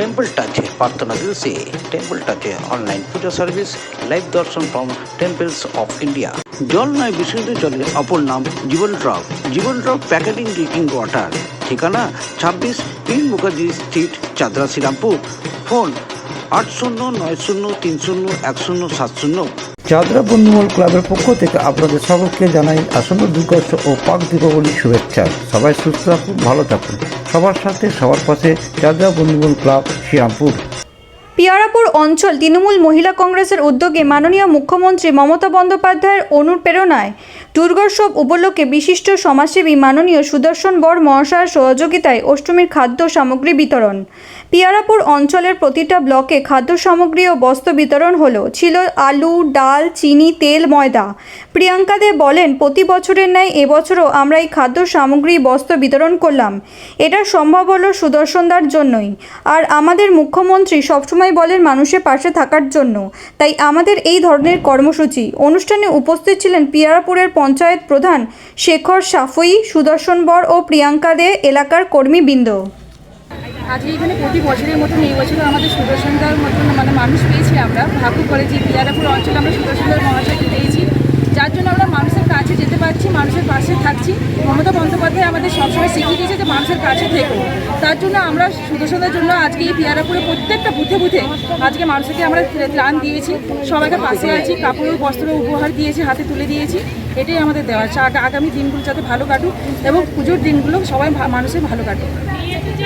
temple touch প্রার্থনা দিবসে temple touch online puja service live darshan from temples of India জল নয় বিশুদ্ধ জলের অপর নাম Jiban drop Jiban drop packaging drinking water. ঠিকানা ছাব্বিশ তিন মুখার্জি স্ট্রিট চাদ্রা শ্রীরামপুর ফোন আট শূন্য নয় শূন্য তিন শূন্য এক শূন্য সাত শূন্য। চাঁদরা বন্ধুমল ক্লাবের পক্ষ থেকে আপনাদের সকলকে জানাই আসন্ন দুর্গোৎসব ও পাক দীপাবলির শুভেচ্ছা। সবাই সুস্থ থাকুন, ভালো থাকুন। সবার সাথে, সবার পাশে চাঁদরা বন্ধুমল ক্লাব শ্রীরামপুর। পিয়ারাপুর অঞ্চল তৃণমূল মহিলা কংগ্রেসের উদ্যোগে মাননীয় মুখ্যমন্ত্রী মমতা বন্দ্যোপাধ্যায়ের অনুপ্রেরণায় দুর্গোৎসব উপলক্ষে বিশিষ্ট সমাজসেবী মাননীয় সুদর্শন বর মহাশয়ের সহযোগিতায় অষ্টমীর খাদ্য সামগ্রী বিতরণ। পিয়ারাপুর অঞ্চলের প্রতিটা ব্লকে খাদ্য সামগ্রী ও বস্ত্র বিতরণ হলো। ছিল আলু, ডাল, চিনি, তেল, ময়দা। প্রিয়াঙ্কা দে বলেন, প্রতি বছরের ন্যায় এবছরও আমরা এই খাদ্য সামগ্রী, বস্ত্র বিতরণ করলাম। এটা সম্ভব হলো সুদর্শনদার জন্যই। আর আমাদের মুখ্যমন্ত্রী সবসময় বলেন মানুষের পাশে থাকার জন্য। তাই আমাদের এই ধরনের কর্মসূচি। অনুষ্ঠানে উপস্থিত ছিলেন পিয়ারাপুরের পঞ্চায়েত প্রধান শেখর সাফই, সুদর্শন বর ও প্রিয়াঙ্কা দে এলাকার কর্মীবৃন্দ। আজকে এখানে প্রতি বছরের মতন এই বছরও আমাদের সুদর্শনদার মতন মানে মানুষ পেয়েছি আমরা। ভাগ্য করে যে পিয়ারাপুর অঞ্চলে আমরা সুদর্শনদার মহাশয়কে পেয়েছি। যার জন্য আমরা মানুষের কাছে যেতে পারছি, মানুষের পাশে থাকছি। মমতা বন্দ্যোপাধ্যায় আমাদের সবসময় শিখিয়ে দিয়েছে যে মানুষের কাছে থেকো। তার জন্য আমরা সুদর্শনের জন্য আজকে এই পিয়ারাপুরে প্রত্যেকটা বুথে বুথে আজকে মানুষকে আমরা ত্রাণ দিয়েছি। সবাইকে পাশে আছি কাপড় বস্ত্র উপহার দিয়েছি, হাতে তুলে দিয়েছি। এটাই আমাদের দেওয়া আগামী দিনগুলো যাতে ভালো কাটুক এবং পুজোর দিনগুলো সবাই মানুষের ভালো কাটুক।